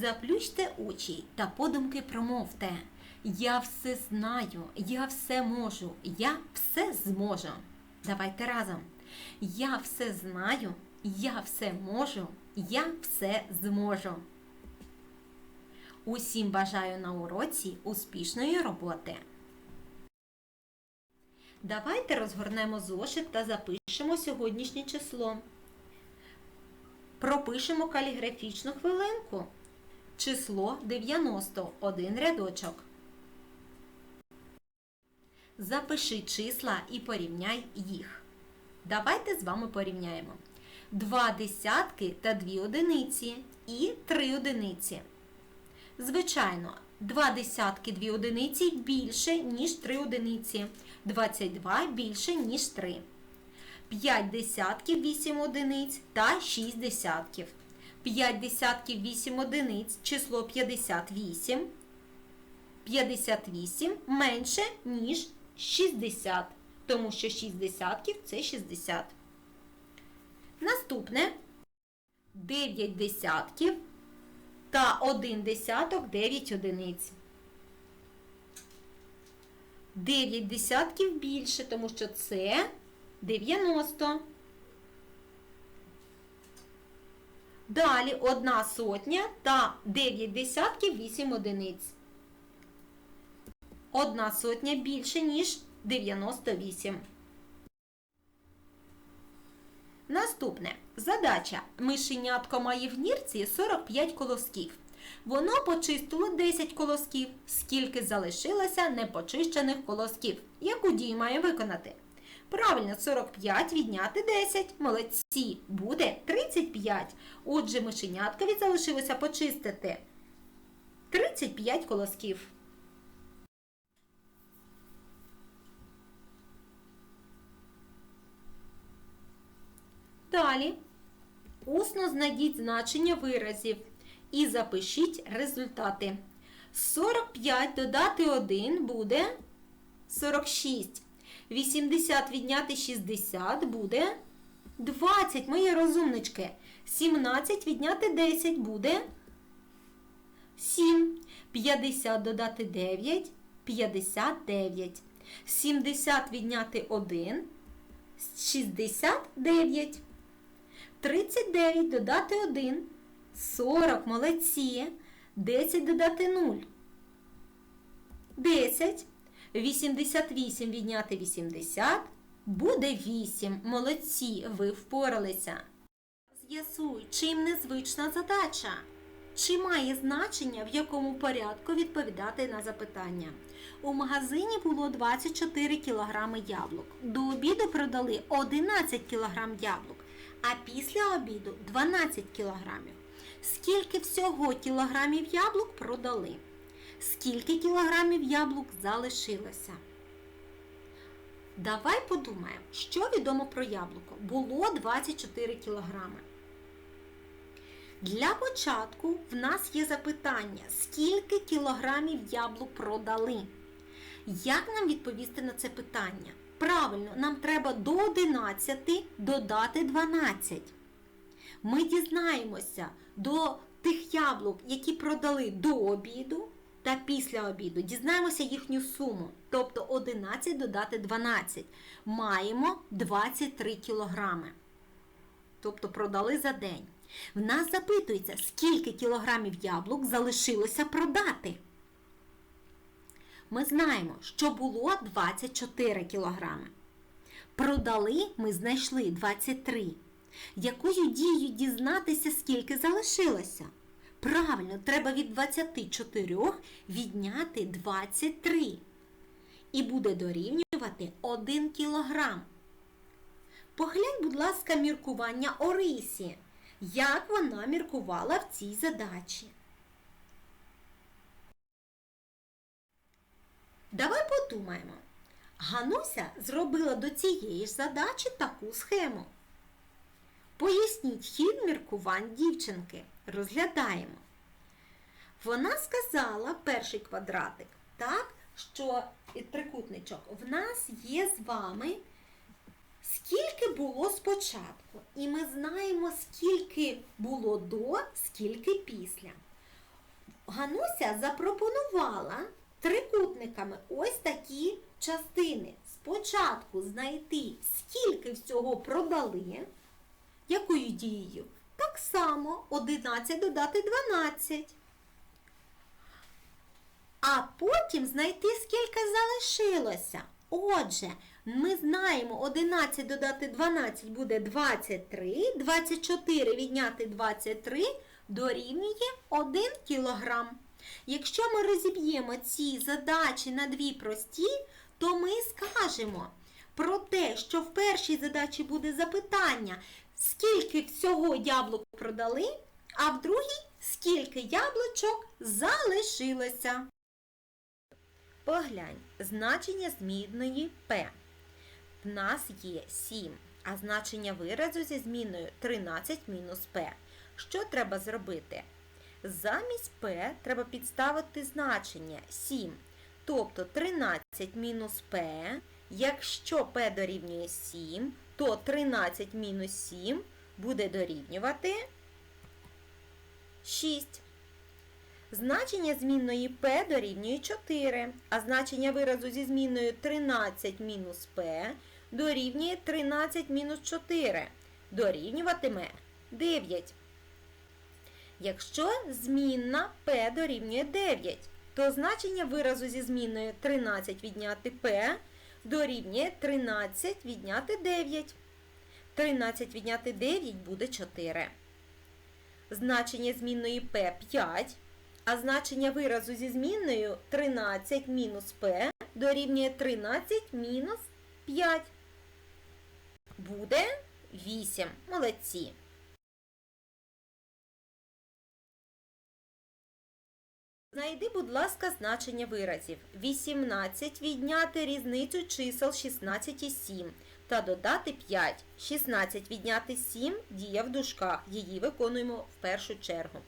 Заплющте очі та подумки промовте. Я все знаю, я все можу, я все зможу. Давайте разом. Я все знаю, я все можу, я все зможу. Усім бажаю на уроці успішної роботи. Давайте розгорнемо зошит та запишемо сьогоднішнє число. Пропишемо каліграфічну хвилинку. Число 90, один рядочок. Запиши числа і порівняй їх. Давайте з вами порівняємо. Два десятки та дві одиниці і три одиниці. Звичайно, два десятки дві одиниці більше, ніж три одиниці. 22 більше, ніж 3. 5 десятків 8 одиниць та 6 десятків. 5 десятків 8 одиниць, число 58. 58 менше, ніж 60, тому що 6 десятків це 60. Наступне 9 десятків та 1 десяток 9 одиниць. 9 десятків більше, тому що це 90. Далі 1 сотня та 9 десятків 8 одиниць. 1 сотня більше, ніж 98. Наступне. Задача. Мишенятко має в нірці 45 колосків. Воно почистило 10 колосків. Скільки залишилося непочищених колосків? Яку дію має виконати? Правильно, 45 відняти 10. Молодці. Буде 35. Отже, мишеняткові залишилося почистити 35 колосків. Далі. Усно знайдіть значення виразів і запишіть результати. 45 додати 1 буде 46. 80 відняти 60 буде 20, мої розумнички. 17 відняти 10 буде 7. 50 додати 9 59. 70 відняти 1 69. 39 додати 1 40, молодці. 10 додати 0. 10. 88 відняти 80. Буде 8. Молодці, ви впоралися. З'ясуй, чим незвична задача. Чи має значення, в якому порядку відповідати на запитання? У магазині було 24 кг яблук. До обіду продали 11 кг яблук, а після обіду 12 кілограмів. Скільки всього кілограмів яблук продали? Скільки кілограмів яблук залишилося? Давай подумаємо, що відомо про яблуко. Було 24 кілограми. Для початку в нас є запитання, скільки кілограмів яблук продали? Як нам відповісти на це питання? Правильно, нам треба до 11 додати 12. Ми дізнаємося до тих яблук, які продали до обіду після обіду. Дізнаємося їхню суму. Тобто 11 додати 12. Маємо 23 кілограми. Тобто продали за день. В нас запитується, скільки кілограмів яблук залишилося продати. Ми знаємо, що було 24 кілограми. Продали ми знайшли 23. Якою дією дізнатися, скільки залишилося? Правильно, треба від 24 відняти 23. І буде дорівнювати 1 кілограм. Поглянь, будь ласка, міркування Орисі. Як вона міркувала в цій задачі? Давай подумаємо. Гануся зробила до цієї ж задачі таку схему. Поясніть хід міркувань дівчинки. Розглядаємо. Вона сказала перший квадратик, так, що трикутничок, в нас є з вами скільки було спочатку. І ми знаємо, скільки було до, скільки після. Гануся запропонувала трикутниками ось такі частини. Спочатку знайти, скільки всього продали, якою дією? Так само 11 додати 12. А потім знайти, скільки залишилося. Отже, ми знаємо 11 додати 12 буде 23, 24 відняти 23 дорівнює 1 кілограм. Якщо ми розіб'ємо ці задачі на дві прості, то ми скажемо про те, що в першій задачі буде запитання, скільки всього яблук продали, а в другій скільки яблучок залишилося. Поглянь, значення змінної P. В нас є 7, а значення виразу зі зміною 13 мінус P. Що треба зробити? Замість P треба підставити значення 7. Тобто 13 мінус P. Якщо P дорівнює 7, то 13 мінус 7 буде дорівнювати 6. Значення змінної p дорівнює 4, а значення виразу зі зміною 13 мінус p дорівнює 13 мінус 4. Дорівнюватиме 9. Якщо змінна p дорівнює 9, то значення виразу зі зміною 13 відняти p дорівнює 13 відняти 9. 13 відняти 9 буде 4. Значення змінної p 5. А значення виразу зі змінною 13 мінус p дорівнює 13 мінус 5. Буде 8. Молодці. Знайди, будь ласка, значення виразів. 18 відняти різницю чисел 16 і 7 та додати 5. 16 відняти 7 дія в дужках. Її виконуємо в першу чергу.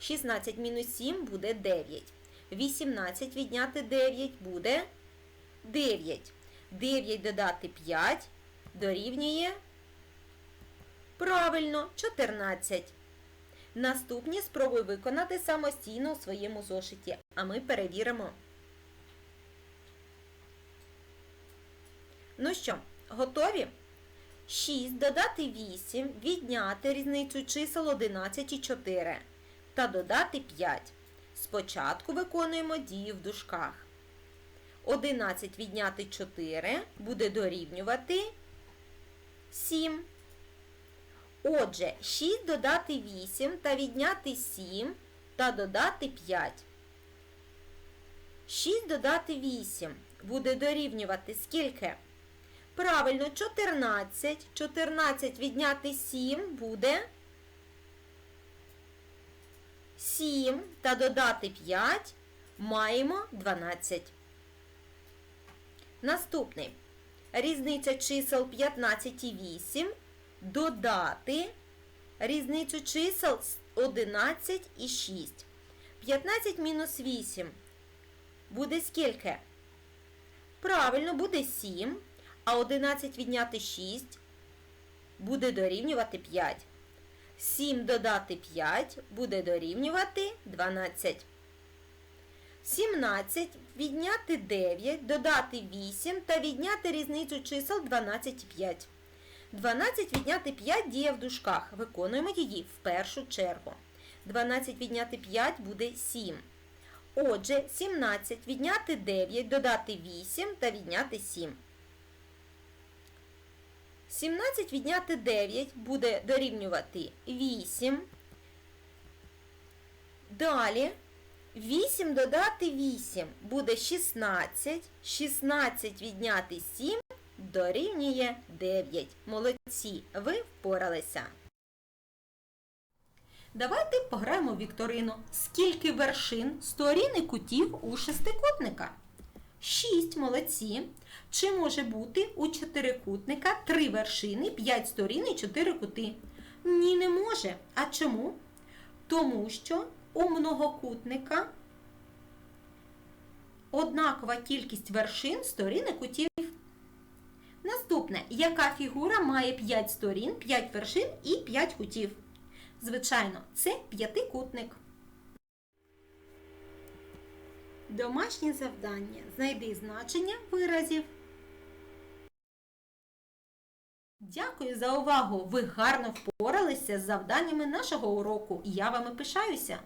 16 мінус 7 буде 9. 18 відняти 9 буде 9. 9 додати 5 дорівнює правильно 14. Наступні спробуй виконати самостійно у своєму зошиті, а ми перевіримо. Ну що, готові? 6 додати 8, відняти різницю чисел 11 і 4 та додати 5. Спочатку виконуємо дію в дужках. 11 відняти 4 буде дорівнювати 7. Отже, 6 додати 8 та відняти 7 та додати 5. 6 додати 8 буде дорівнювати скільки? Правильно, 14. 14 відняти 7 буде 7 та додати 5 маємо 12. Наступний. Різниця чисел 15 і 8 додати різницю чисел 11 і 6. 15 мінус 8 буде скільки? Правильно, буде 7, а 11 відняти 6 буде дорівнювати 5. 7 додати 5 буде дорівнювати 12. 17 відняти 9, додати 8 та відняти різницю чисел 12 і 5. 12 відняти 5 діє в дужках. Виконуємо її в першу чергу. 12 відняти 5 буде 7. Отже, 17 відняти 9, додати 8 та відняти 7. 17 відняти 9 буде дорівнювати 8. Далі 8 додати 8 буде 16. 16 відняти 7 дорівнює 9. Молодці, ви впоралися. Давайте пограємо в вікторину. Скільки вершин, сторін і кутів у шестикутника? 6 молодці. Чи може бути у чотирикутника 3 вершини, 5 сторін і 4 кути? Ні, не може. А чому? Тому що у многокутника однакова кількість вершин, сторін і кутів. Наступне, яка фігура має 5 сторін, 5 вершин і 5 кутів? Звичайно, це п'ятикутник. Домашнє завдання. Знайди значення виразів. Дякую за увагу! Ви гарно впоралися з завданнями нашого уроку. Я вами пишаюся.